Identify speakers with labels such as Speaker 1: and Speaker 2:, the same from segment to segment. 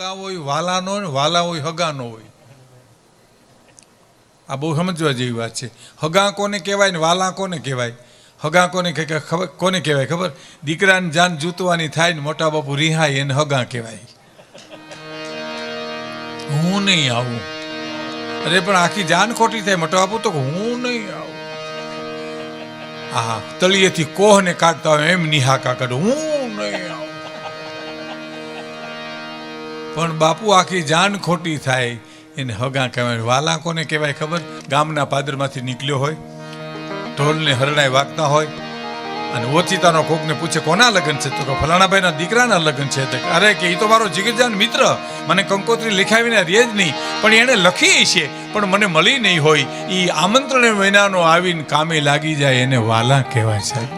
Speaker 1: હગા હોય, વાલાનો હોય, વાલા હોય, હગાનો હોય. આ બહુ સમજવા જેવી વાત છે. હગા કોને કહેવાય ને વાલા કોને કહેવાય? હગા કોને ખબર કોને કહેવાય ખબર? દીકરાને જાન જૂતવાની થાય ને મોટા બાપુ રિહાય એને હગા કહેવાય. હું નહીં આવું. અરે, પણ આખી જાન ખોટી થાય. મોટા બાપુ તો હું નહીં આવું. હા તળિયેથી કોહને કાઢતા હોય એમ નિહાકા કાઢું. હું પણ બાપુ આખી જાન ખોટી થાય. એને હગા કહેવાય. વાલા કોને કહેવાય ખબર? ગામના પાદરમાંથી નીકળ્યો હોય. ઢોલને હરણાય વાગતા હોય. અને ઓચિતાનો કોકને પૂછે, કોના લગ્ન છે? તો કે ફલાણાભાઈના દીકરાના લગ્ન છે. અરે કે એ તો મારો જીગરજાન મિત્ર. મને કંકોત્રી લખાવીને રે જ નહીં. પણ એણે લખી છે. પણ મને મળી નહીં હોય. એ આમંત્રણ મહિનાનો આવીને કામે લાગી જાય. એને વાલા કહેવાય સાહેબ.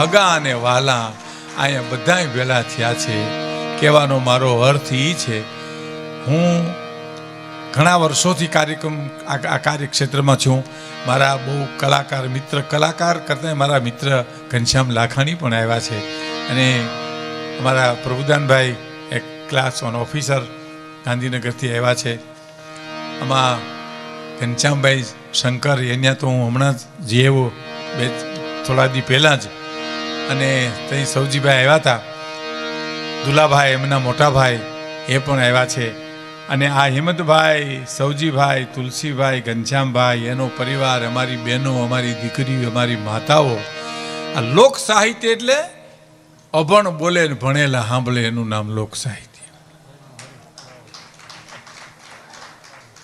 Speaker 1: હગા અને વાલા અહીંયા બધાય ભેલા થયા છે. કહેવાનો મારો અર્થ એ છે, હું ઘણા વર્ષોથી કાર્યક્રમ, આ કાર્યક્ષેત્રમાં છું. મારા બહુ કલાકાર, મિત્ર કલાકાર કરતાં મારા મિત્ર ઘનશ્યામ લાખાણી પણ આવ્યા છે. અને અમારા પ્રભુદાનભાઈ એક ક્લાસ વન ઓફિસર ગાંધીનગરથી આવ્યા છે. આમાં ઘનશ્યામભાઈ શંકર એના તો હું હમણાં જ જેવો બે, થોડા દી પહેલાં જ અને ત્યાં સૌજીભાઈ આવ્યા હતા. દુલાભાઈ, એમના મોટા ભાઈ એ પણ આવ્યા છે. અને આ હિંમતભાઈ સૌજીભાઈ તુલસીભાઈ, ઘનશ્યામભાઈ, એનો પરિવાર, અમારી બહેનો, અમારી દીકરીઓ, અમારી માતાઓ. આ લોક સાહિત્ય એટલે અભણ બોલે ભણેલા, સાંભળે એનું નામ લોક સાહિત્ય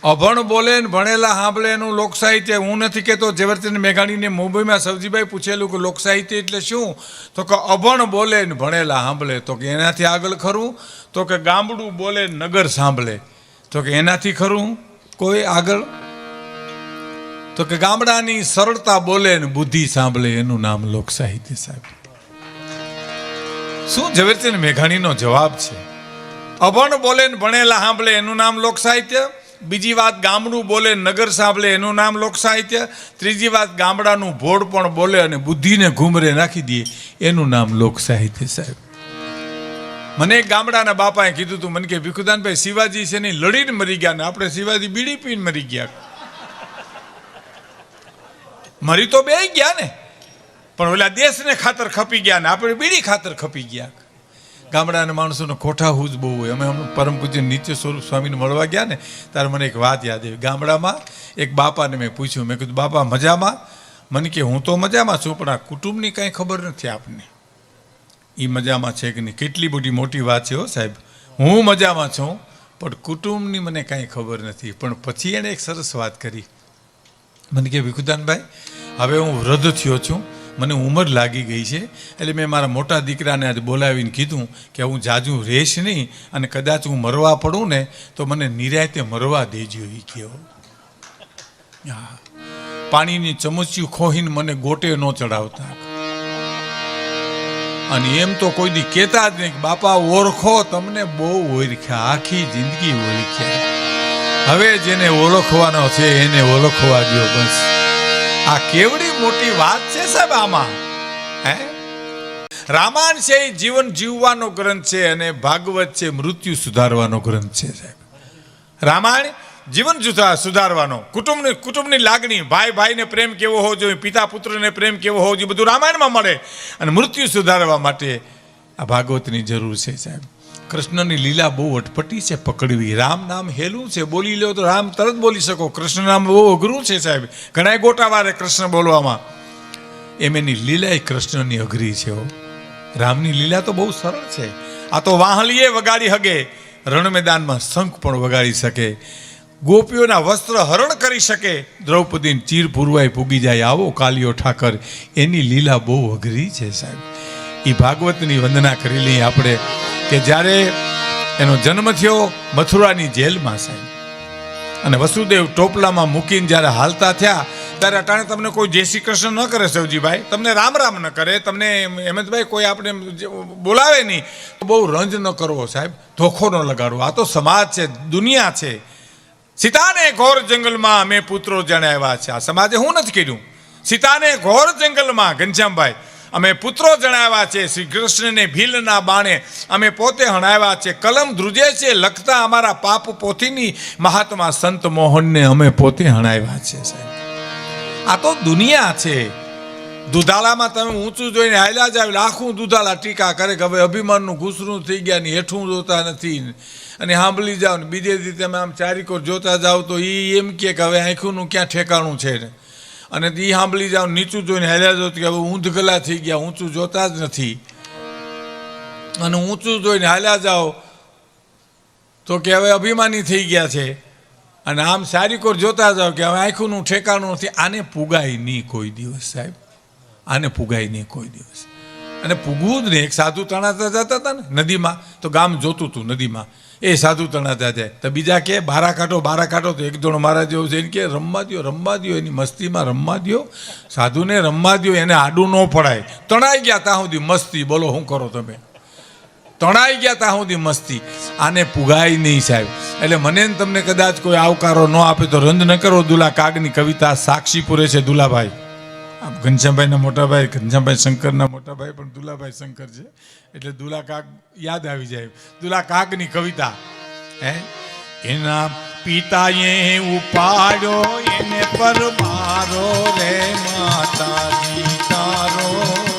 Speaker 1: અભણ બોલે ને ભણેલા સાંભળે એનું લોકસાહિત્ય. હું નથી કહેતો ઝવેરચંદ મેઘાણીને મુંબઈમાં સવજીભાઈ પૂછેલું કે લોક સાહિત્ય એટલે શું? તો કે અભણ બોલે ને ભણેલા સાંભળે. તો કે એનાથી આગળ ખરું? તો કે ગામડું બોલે નગર સાંભળે. તો કે એનાથી ખરું? કોઈ આગળ? તો કે ગામડાની સરળતા બોલે ને બુદ્ધિ સાંભળે. એનું નામ લોકસાહિત્ય સાહેબ. શું ઝવેરચંદ મેઘાણીનો જવાબ છે? અભણ બોલે ને ભણેલા સાંભળે. એનું નામ લોક સાહિત્ય બીજી વાત ગામડું બોલે, નગર સાંભળે, એનું નામ લોક સાહિત્ય ત્રીજી વાત ગામડાનું ભોળ પણ બોલે અને બુદ્ધિને ઘૂમરે નાખી દે, એનું નામ લોક સાહિત્ય સાહેબ. મને ગામડાના બાપાએ કીધું હતું, મને કે, ભીખુદાનભાઈ, શિવાજી છે ને લડીને મરી ગયા ને, આપણે શિવાજી બીડી પીને મરી ગયા. મરી તો બે ગયા ને, પણ ઓલા દેશને ખાતર ખપી ગયા ને, આપણે બીડી ખાતર ખપી ગયા. ગામડાના માણસોનો ખોટા હુજ બહુ હોય. અમે પરમ પૂજ્ય નિત્ય સ્વરૂપ સ્વામીને મળવા ગયા ને, ત્યારે મને એક વાત યાદ આવી. ગામડામાં એક બાપાને મેં પૂછ્યું. મેં કીધું, બાપા, મજામાં? મને કે, હું તો મજામાં છું, પણ આ કુટુંબની કાંઈ ખબર નથી આપને. એ મજામાં છે કે નહીં? કેટલી બધી મોટી વાત છે હો સાહેબ. હું મજામાં છું, પણ કુટુંબની મને કાંઈ ખબર નથી. પણ પછી એણે એક સરસ વાત કરી. મને કે ભીખુદાનભાઈ હવે હું વૃદ્ધ થયો છું. મને ઉંમર લાગી ગઈ છે, એટલે મેં મારા મોટા દીકરાને આજે બોલાવીને કીધું કે હું જાજુ રહેશ નહીં અને કદાચ હું મરવા પડું ને, તો મને નિરાયતે મરવા દેજો એ કહો હા. પાણીની ચમચીયું ખોહીને મને ગોટે ન ચડાવતા. અને એમ તો કોઈ દી કહેતા જ નહીં બાપા, ઓળખો, તમને બહુ ઓળખ્યા, આખી જિંદગી ઓળખ્યા. હવે જેને ઓળખવાનો છે, એને ઓળખવા દો બસ. આ કેવડી મોટી વાત છે સાહેબ આમાં? હે? રામાયણ છે એ જીવન જીવવાનો ગ્રંથ છે અને ભાગવત છે મૃત્યુ સુધારવાનો ગ્રંથ છે સાહેબ. રામાયણ જીવન સુધારવાનો, કુટુંબની કુટુંબની લાગણી, ભાઈ ભાઈને પ્રેમ કેવો હોવો જોઈએ, પિતા પુત્રને પ્રેમ કેવો હોવો જોઈએ, બધું રામાયણમાં મળે. અને મૃત્યુ સુધારવા માટે આ ભાગવતની જરૂર છે સાહેબ. કૃષ્ણની લીલા બહુ અટપટી છે પકડવી. રામ નામ હેલું છે. બોલી લો તો રામ તરત બોલી શકો. કૃષ્ણ નામ બહુ અઘરું છે સાહેબ. ઘણા ગોટા વારે કૃષ્ણ બોલવામાં. એમ એની લીલા એ કૃષ્ણની અઘરી છે રામની લીલા તો બહુ સરળ છે. આ તો વાહલીએ વગાડી હગે. રણ મેદાનમાં શંખ પણ વગાડી શકે. ગોપીઓના વસ્ત્ર હરણ કરી શકે. દ્રૌપદીને ચીર પૂરવાય પૂગી જાય. આવો કાલિયો ઠાકર. એની લીલા બહુ અઘરી છે સાહેબ. એ ભાગવતની વંદના કરી લઈએ આપણે. કે જ્યારે એનો જન્મ થયો મથુરાની જેલમાં સાહેબ. અને વસુદેવ ટોપલામાં મૂકીને જ્યારે હાલતા થયા, ત્યારે અટાણે તમને કોઈ જય શ્રી કૃષ્ણ ન કરે સૌજીભાઈ તમને રામ રામ ન કરે, તમને હેમંતભાઈ કોઈ આપણે બોલાવે નહીં. બહુ રંજ ન કરવો સાહેબ, ધોખો ન લગાડવો. આ તો સમાજ છે, દુનિયા છે. સીતાને ઘોર જંગલમાં અમે પુત્રો જણાવ્યા છે. આ સમાજે હું નથી કર્યું. સીતાને ઘોર જંગલમાં, ઘનશ્યામભાઈ અમે પુત્રો જણાવ્યા છે, શ્રી કૃષ્ણને ભીલના બાણે અમે પોતે હણાવ્યા છે, કલમ ધ્રુજે છે, લખતા અમારા પાપ પોથીની મહાત્મા સંત મોહનને અમે પોતે હણાવ્યા છે આ તો દુનિયા છે. દુધાળામાં તમે ઊંચું જોઈને હાલ્યા જાવ આખું દુધાળા ટીકા કરે કે હવે અભિમાનનું ઘૂસરું થઈ ગયા ને હેઠું જોતા નથી અને સાંભળી જાઓ ને બીજે દી તમે આમ ચારિકોર જોતા જાઓ તો એ એમ કે હવે આંખોનું ક્યાં ઠેકાણું છે ને? અને એ સાંભળી જાઓ નીચું જોઈને હાલ્યા જો કે હવે ઊંધ ગલા થઈ ગયા, ઊંચું જોતા જ નથી. અને ઊંચું જોઈને હાલ્યા જાઓ તો કે હવે અભિમાની થઈ ગયા છે. અને આમ સારી કોર જોતા જાઓ કે હવે આંખનું ઠેકાણું નથી. આને પુગાય નહીં કોઈ દિવસ, સાહેબ. આને પુગાય નહીં કોઈ દિવસ. અને પૂગવું જ નહીં. એક સાધુ તણાતા જતા હતા ને નદીમાં, તો ગામ જોતું હતું નદીમાં. એ સાધુ તણાતા જાય તો બીજા કે, બારા કાંઠો બારા કાંઠો તો એક જણ મારા જેવું છે. એને કે, રમવા દ્યો રમવા દ્યો, એની મસ્તીમાં રમવા દ્યો. સાધુને રમવા દ્યો, એને આડું ન પડાય તણાઈ ગયા ત્યાં સુધી મસ્તી, બોલો શું કરો તમે? તણાઈ ગયા ત્યાં સુધી મસ્તી. આને પુગાય નહીં સાહેબ. એટલે મને તમને કદાચ કોઈ આવકારો ન આપે તો રંજ ન કરો દુલા કાગની કવિતા સાક્ષી પૂરે છે દુલાભાઈ. ઘનશ્યામભાઈના મોટાભાઈ, ઘનશ્યામભાઈ શંકરના મોટાભાઈ પણ દુલાભાઈ શંકર છે. એટલે દુલા કાગ યાદ આવી જાય. દુલા કાગની કવિતા, હે? એના પિતાએ ઉપાડ્યો, એને પર મારો રે માતાજી તારો.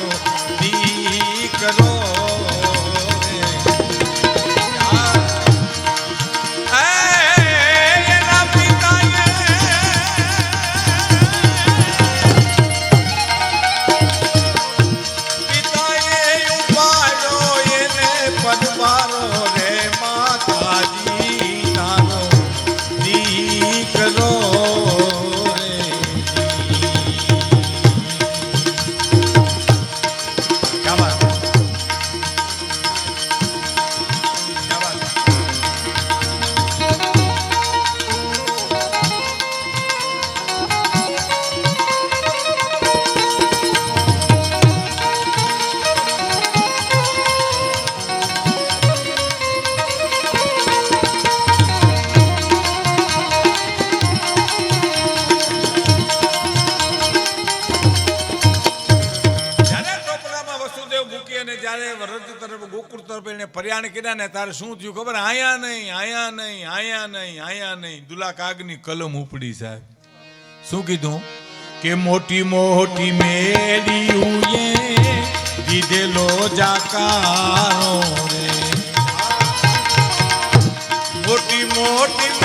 Speaker 1: પર્યાણ કર્યા ને તારે શું થયું ખબર? આયા નહીં આયા નહીં આયા નહીં આયા નહીં. દુલા કાગની કલમ ઉપડી સાહેબ. શું કીધું? કે મોટી મોટી મેળીએ દીધેલો જાકારો રે. મોટી મોટી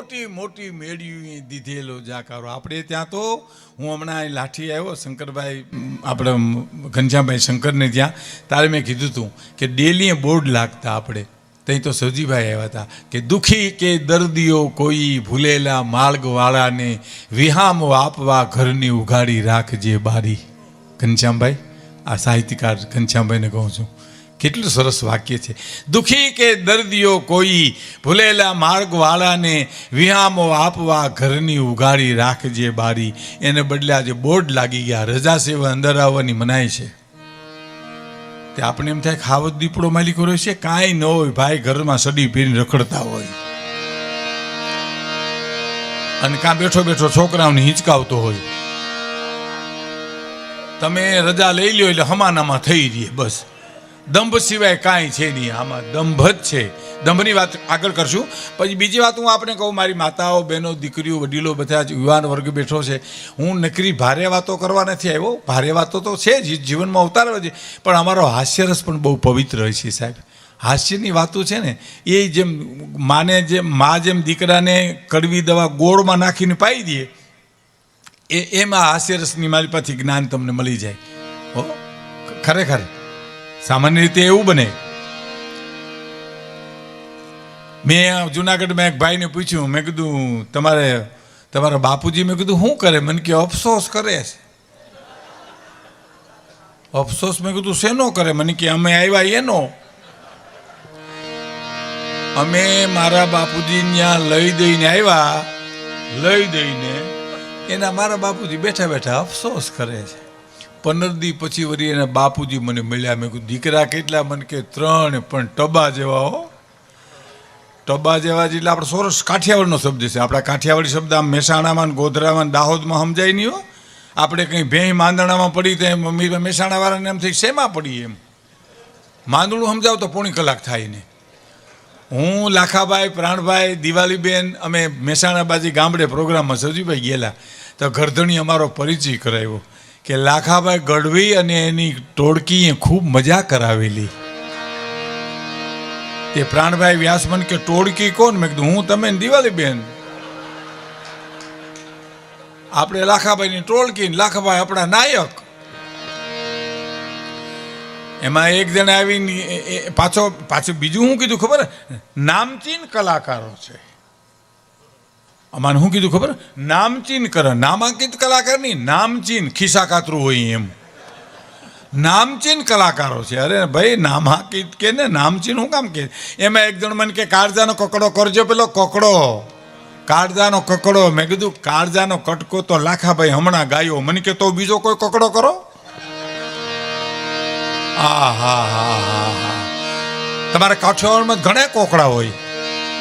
Speaker 1: મોટી મોટી મેળીએ દીધેલો જાકારો. આપણે ત્યાં તો હું હમણાં લાઠી આવ્યો, શંકરભાઈ આપણે ઘનશ્યામભાઈ શંકરને ત્યાં. તારે મેં કીધું હતું કે ડેલીએ બોર્ડ લાગતા આપણે. ત્યાં તો સજીભાઈ આવ્યા હતા કે દુઃખી કે દર્દીઓ કોઈ ભૂલેલા માર્ગવાળાને વિહામો આપવા ઘરની ઉઘાડી રાખજે બારી. ઘનશ્યામભાઈ, આ સાહિત્યકાર ઘનશ્યામભાઈને કહું છું. કેટલું સરસ વાક્ય છે. દુઃખી કે દર્દીઓ કોઈ ભૂલેલા માર્ગવાળાને વિહામો આપવા ઘરની ઉઘાડી રાખજે બારી. એને બદલે આજે બોર્ડ લાગી ગયા. રજા સેવા અંદર આવવાની મનાય છે. તે આપણે એમ થાય ખાવત દીપડો માલિકો કર્યો છે. કાંઈ ન હોય, ભાઈ ઘરમાં સડી પીને રખડતા હોય. અને કાં બેઠો બેઠો છોકરાઓને હિંચકાવતો હોય. તમે રજા લઈ લ્યો એટલે હમાનામાં થઈ રહીએ બસ. દંભ સિવાય કાંઈ છે નહીં. આમાં દંભ જ છે. દંભની વાત આગળ કરશું. પછી બીજી વાત હું આપણે કહું, મારી માતાઓ, બહેનો, દીકરીઓ, વડીલો બધા જ યુવાન વર્ગ બેઠો છે. હું નકરી ભારે વાતો કરવા નથી આવ્યો. ભારે વાતો તો છે જ. જીવનમાં ઉતારવા છે. પણ અમારો હાસ્યરસ પણ બહુ પવિત્ર હોય છે સાહેબ. હાસ્યની વાતો છે ને, એ જેમ માને જેમ, મા જેમ દીકરાને કડવી દવા ગોળમાં નાખીને પાઈ દે, એ, એમાં હાસ્યરસની મારી પાસેથી જ્ઞાન તમને મળી જાય. ખરેખર. સામાન્ય રીતે એવું બને. મેં જુનાગઢમાં એક ભાઈને પૂછ્યું, મેં કીધું, તમારે, તમારા બાપુજી, મેં કીધું, શું કરે? મને કે, અફસોસ કરે છે. અફસોસ? મેં કીધું, શેનો કરે? મને કે, અમે આવ્યા એનો. અમે મારા બાપુજી ત્યાં લઈ દઈને આવ્યા લઈ દઈને? એના મારા બાપુજી બેઠા બેઠા અફસોસ કરે છે. પંદર દી પછી વળી એના બાપુજી મને મળ્યા. મેં કીધું, દીકરા કેટલા? મને કે ત્રણ. પણ ટબા જેવા હો. ટબા જેવા જ એટલે આપણે સોરસ કાઠિયાવાડનો શબ્દ છે. આપણા કાઠિયાવાડી શબ્દ આમ મહેસાણામાં ગોધરામાં દાહોદમાં સમજાય નહીં હો. આપણે કંઈ ભેંય માંદણામાં પડી તો એમ મમ્મી મહેસાણાવાળાને એમ થઈ શેમાં પડી એમ? માંદણું સમજાવ તો પોણી કલાક થાય ને. હું, લાખાભાઈ, પ્રાણભાઈ દિવાળીબેન અમે મહેસાણા બાજી ગામડે પ્રોગ્રામમાં સજીભાઈ ગયેલા. તો ગરધણી અમારો પરિચય કરાવ્યો. કે લાખાભાઈ ગઢવી અને એની ટોળકીએ ખૂબ મજા કરાવેલી. તે પ્રાણભાઈ વ્યાસમન કે ટોળકી કોણ? મેં કીધું, હું તમે દિવાળી બેન આપણે લાખાભાઈની ટોળકી લાખાભાઈ આપણા નાયક. એમાં એક જણા આવીને પાછો, પાછું બીજું શું કીધું ખબર? નામચીન કલાકારો છે. અમારે શું કીધું ખબર? નામચીન કર, નામાંકિત કલાકાર નહીં નામચીન ખિસ્સા કાતરું હોય એમ. નામચીન કલાકારો છે. અરે ભાઈ, નામાંકિત કે ને નામચીન હું કામ કે? એમાં એક જણ મને કે, કાળજાનો કકડો કરજો પેલો કકડો. કાળજાનો કકડો. મેં કીધું, કાળજાનો કટકો તો લાખાભાઈ હમણાં ગાયો. મને કે, તો બીજો કોઈ કકડો કરો? આ હા હા હા હા. તમારા કાઠિયાવાડમાં ઘણા કોકડા હોય.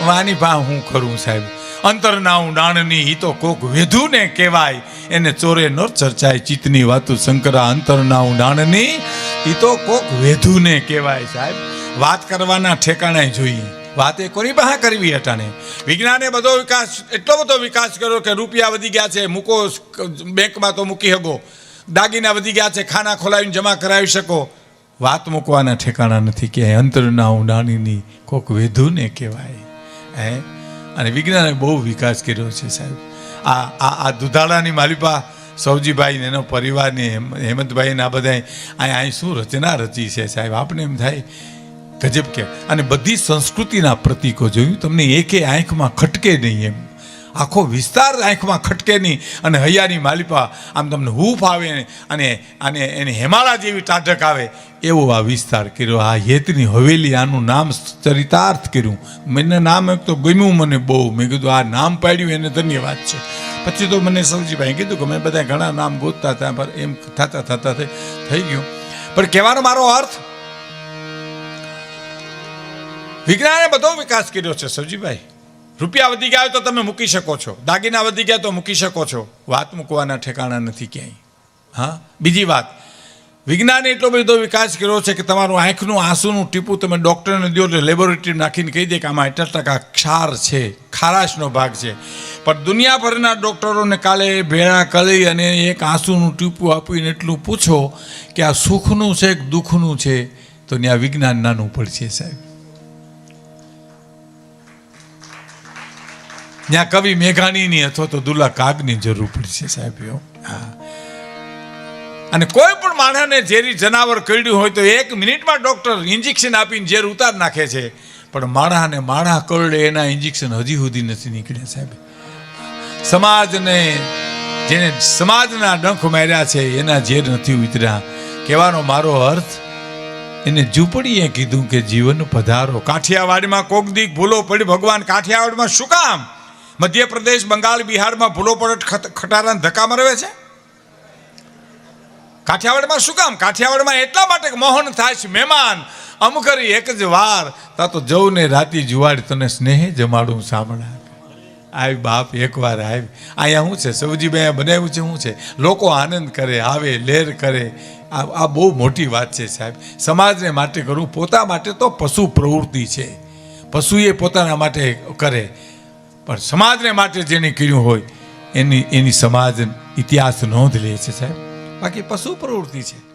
Speaker 1: વાની ભા હું કરું સાહેબ? અંતરના ઊંડાણની ઈ તો કોક વેધુને કહેવાય. એને ચોરે ન ચર્ચાય ચિત્તની વાતું શંકરા અંતરના ઊંડાણની ઈ તો કોક વેધુને કહેવાય સાહેબ. વાત કરવાના ઠેકાણે જોઈએ વાત કોની બહા કરવી હટાને. વિજ્ઞાને બધો વિકાસ, એટલો બધો વિકાસ કર્યો કે રૂપિયા વધી ગયા છે, મૂકો, બેંકમાં તો મૂકી શકો. દાગીના વધી ગયા છે, ખાના ખોલાવીને જમા કરાવી શકો. વાત મૂકવાના ઠેકાણા નથી કે અંતરના ઊંડાણીની કોક વેધુને કહેવાય. હે? અને વિજ્ઞાને બહુ વિકાસ કર્યો છે સાહેબ. આ આ આ દુધાળાની માલિપા સૌજીભાઈ ને એનો પરિવારને, હેમ- હેમંતભાઈ ને આ બધા અહીં અહીં શું રચના રચી છે સાહેબ? આપણે એમ થાય, ગજબ કે અને બધી સંસ્કૃતિના પ્રતીકો જોયું, તમને એકે આંખમાં ખટકે નહીં એમ. આખો વિસ્તાર આંખમાં ખટકેની અને હૈયાની માલિપા આમ તમને હૂફ આવે અને અને એને હેમાળા જેવી ટાઢક આવે એવો આ વિસ્તાર કર્યો. આ હેતની હવેલી આનું નામ ચરિતાર્થ કર્યું. મને નામ એક તો ગમ્યું મને બહુ. મેં કીધું આ નામ પાડ્યું એને ધન્યવાદ છે. પછી તો મને સૌજીભાઈ કીધું કે મેં બધા ઘણા નામ ગોતતા હતા, પણ એમ થતા થતા થઈ ગયું. પણ કહેવાનો મારો અર્થ, વિજ્ઞાને બધો વિકાસ કર્યો છે સવજીભાઈ. રૂપિયા વધી ગયા તો તમે મૂકી શકો છો. દાગીના વધી ગયા તો મૂકી શકો છો. વાત મૂકવાના ઠેકાણા નથી ક્યાંય. હા? બીજી વાત. વિજ્ઞાને એટલો બધો વિકાસ કર્યો છે કે તમારું આંખનું, આંસુનું ટીપું તમે ડૉક્ટરને દો એટલે લેબોરેટરી નાખીને કહી દે કે આમાં એટલા ટકા ક્ષાર છે, ખારાશનો ભાગ છે. પણ દુનિયાભરના ડૉક્ટરોને કાલે ભેળા કરી અને એક આંસુનું ટીપું આપીને એટલું પૂછો કે આ સુખનું છે કે દુઃખનું છે? તો ત્યાં વિજ્ઞાન નાનું પડશે સાહેબ. ત્યાં કવિ મેઘાણીની અથવા તો દુલા કાગની જરૂર પડશે સાહેબ. હા. અને કોઈ પણ માણસને ઝેરી જનાવર કરડ્યું હોય તો એક મિનિટમાં ડૉક્ટર ઇન્જેક્શન આપીને ઝેર ઉતાર નાખે છે. પણ માણસને માણસ કરડે એના ઇન્જેક્શન હજી સુધી નથી નીકળ્યા સાહેબ. સમાજને, જેને સમાજના ડંખ માર્યા છે, એના ઝેર નથી ઉતર્યા. કહેવાનો મારો અર્થ, એને ઝૂંપડીએ કીધું કે જીવન પધારો. કાઠિયાવાડમાં કોક દીક ભૂલો પડી, ભગવાન કાઠિયાવાડમાં શું કામ? મધ્યપ્રદેશ, બંગાળ, બિહારમાં ભૂલો ખત- ખટારાને ધક્કા મરવે છે? કાઠિયાવાડમાં શું કામ? કાઠિયાવાડમાં એટલા માટે મોહન થાય છે, મહેમાન. અમ કરી એક જ વાર, તા તો જવું ને રાતી જુવાડ તને સ્નેહે જમાડું સાંભળા. આવી બાપ એકવાર આવી અહીંયા શું છે? સૌજીભાઈ બનાવ્યું છે? શું છે? લોકો આનંદ કરે, આવે, લેર કરે. આ આ બહુ મોટી વાત છે સાહેબ. સમાજને માટે કરવું પોતા માટે તો પશુ પ્રવૃત્તિ છે. પશુ એ પોતાના માટે કરે. પણ સમાજને માટે જેને કર્યું હોય, એની એની સમાજ ઇતિહાસ નોંધ લે છે સાહેબ. બાકી પશુ પ્રવૃત્તિ છે.